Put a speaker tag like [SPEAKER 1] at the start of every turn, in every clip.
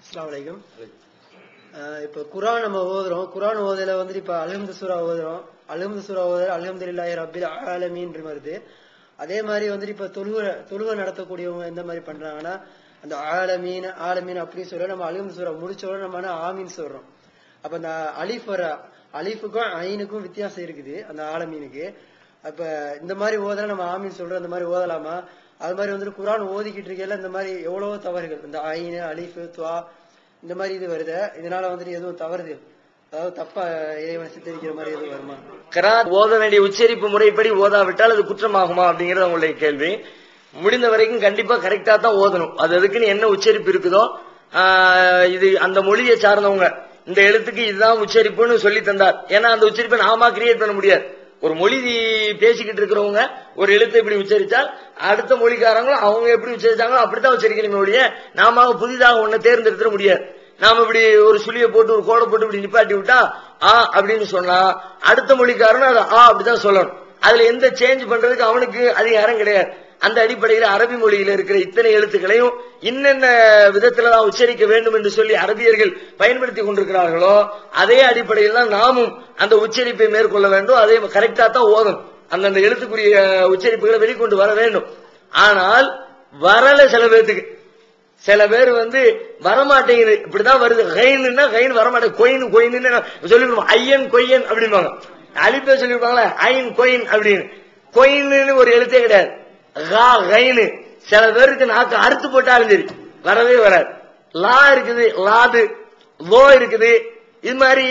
[SPEAKER 1] அஸ்லாம் இப்ப குரான் நம்ம ஓதுறோம். குரான் ஓதையில வந்துட்டு இப்ப அல்ஹம்து சூரா ஓதுறோம். அல்ஹம்து சூரா ஓதுற அல்ஹம்துலில்லாஹி ரப்பில் ஆலமின்ற வருது. அதே மாதிரி வந்துட்டு இப்ப தொழுவ தொழுவ நடத்தக்கூடியவங்க எந்த மாதிரி பண்றாங்கன்னா அந்த ஆலமீன் ஆலமீன் அப்படின்னு சொல்ல நம்ம அல்ஹம்து சூரா முடிச்ச உடனே நம்ம ஆமீன் சொல்றோம். அப்ப அந்த அலிஃப் வர அலிஃபுக்கும் ஐனுக்கும் வித்தியாசம் இருக்குது அந்த ஆலமீனுக்கு. அப்ப இந்த மாதிரி ஓதல நம்ம ஆமீன் சொல்றோம் இந்த மாதிரி ஓதலாமா? அது மாதிரி வந்துட்டு குரான் ஓதிக்கிட்டு இருக்கையில இந்த மாதிரி எவ்வளவோ தவறுகள். இந்த ஐனு அலிஃபு துவா இந்த மாதிரி இது வருது. இதனால வந்துட்டு எதுவும் தவறுது? அதாவது தப்பா இறைவனை சித்தரிக்கிற மாதிரி எதுவும் வருமா?
[SPEAKER 2] கரான் ஓத வேண்டிய உச்சரிப்பு முறைப்படி ஓதாவிட்டால் அது குற்றமாகுமா அப்படிங்கறது உங்களுடைய கேள்வி. முடிந்த வரைக்கும் கண்டிப்பா கரெக்டா தான் ஓதணும். அது அதுக்குன்னு என்ன உச்சரிப்பு இருக்குதோ இது அந்த மொழியை சார்ந்தவங்க. இந்த எழுத்துக்கு இதுதான் உச்சரிப்புன்னு சொல்லி தந்தார். ஏன்னா அந்த உச்சரிப்பை நாம கிரியேட் பண்ண முடியாது. ஒரு மொழி பேசிக்கிட்டு இருக்கிறவங்க ஒரு எழுத்தை இப்படி உச்சரித்தால் அடுத்த மொழிக்காரங்களும் அவங்க எப்படி உச்சரித்தாங்களோ அப்படித்தான் உச்சரிக்கணுமே ஒழிய நாம புதிதாக ஒன்ன தேர்ந்தெடுத்துட முடியாது. நாம இப்படி ஒரு சுழிய போட்டு ஒரு கோடை போட்டு இப்படி நிப்பாட்டி விட்டா ஆ அப்படின்னு சொன்னா அடுத்த மொழிக்காரன் அதை ஆ அப்படிதான் சொல்லணும். அதுல எந்த சேஞ்ச் பண்றதுக்கு அவனுக்கு அதிகாரம் கிடையாது. அந்த அடிப்படையில் அரபி மொழியில் இருக்கிற இத்தனை எழுத்துக்களையும் இன்னென்ன விதத்துல தான் உச்சரிக்க வேண்டும் என்று சொல்லி அரபியர்கள் பயன்படுத்தி கொண்டிருக்கிறார்களோ அதே அடிப்படையில் தான் நாமும் அந்த உச்சரிப்பை மேற்கொள்ள வேண்டும். அதே கரெக்டா தான் ஓதும் அந்தந்த எழுத்துக்குரிய உச்சரிப்புகளை வெளிக்கொண்டு வர வேண்டும். ஆனால் வரல சில பேர்த்துக்கு. சில பேர் வந்து வரமாட்டேங்குது. இப்படிதான் வருது. கைனுன்னா கைன் வரமாட்டேங்குது. கொயின் கொயின்னு சொல்லிடுவோம் ஐயன் கொய்யன் அப்படிம்பாங்க. அழிப்பே சொல்லிருப்பாங்களே ஐன் கொயின் அப்படின்னு. கொயின்னு ஒரு எழுத்தே கிடையாது. சில பேருக்கு நாக்கு அறுத்து போட்டாலும் சரி வரவே வராது. லா இருக்குது லாது. லோ இருக்குது. இது மாதிரி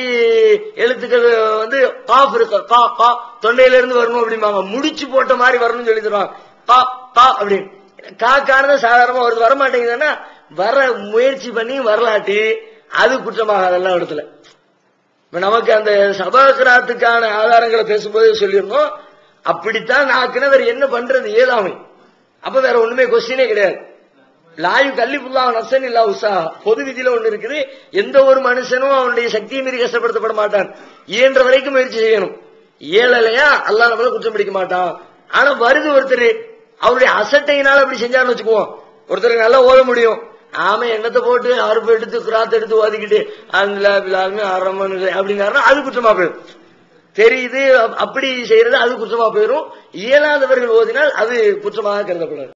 [SPEAKER 2] எழுத்துக்கள் வந்து காஃப் இருக்கு கா பா தொண்டையில இருந்து வரணும் அப்படிம்பாங்க. முடிச்சு போட்ட மாதிரி வரணும்னு சொல்லி தருவாங்க. பா பா அப்படின்னு. காக்கானது சாதாரணமா வருது. வர மாட்டேங்குதுன்னா வர முயற்சி பண்ணி வரலாட்டி அது குற்றமாகாதெல்லாம் இடத்துல. இப்ப நமக்கு அந்த சபாகிராத்துக்கான ஆதாரங்களை பேசும்போதே சொல்லியிருந்தோம். அப்படித்தான் நான் வேற என்ன பண்றது? ஏதாமை அப்ப வேற ஒண்ணுமே கொஸ்டினே கிடையாது. லாயு கல்லிபுல்லா நசன் இல்லா உசா பொது விதியில ஒண்ணு இருக்குது. எந்த ஒரு மனுஷனும் அவனுடைய சக்தியை மீறி கஷ்டப்படுத்தப்பட மாட்டான். இயன்ற வரைக்கும் முயற்சி செய்யணும். ஏழலையா அல்லா நம்மள குற்றம் பிடிக்க மாட்டான். ஆனா வருது ஒருத்தர் அவருடைய அசட்டையினால அப்படி செஞ்சாருன்னு வச்சுக்குவோம். ஒருத்தருக்கு நல்லா ஓத முடியும். ஆமா எண்ணத்தை போட்டு அறுப்பு எடுத்து கிராத்து எடுத்து ஓதிக்கிட்டு அந்த அரமன் அப்படின்னாருன்னா அது குற்றமா போயிடும். தெரியுது அப்- அப்படி செய்யறது அது குற்றமா போயிடும் இயலாதவர்கள் ஓதினால் அது குற்றமாக கருதப்படாது.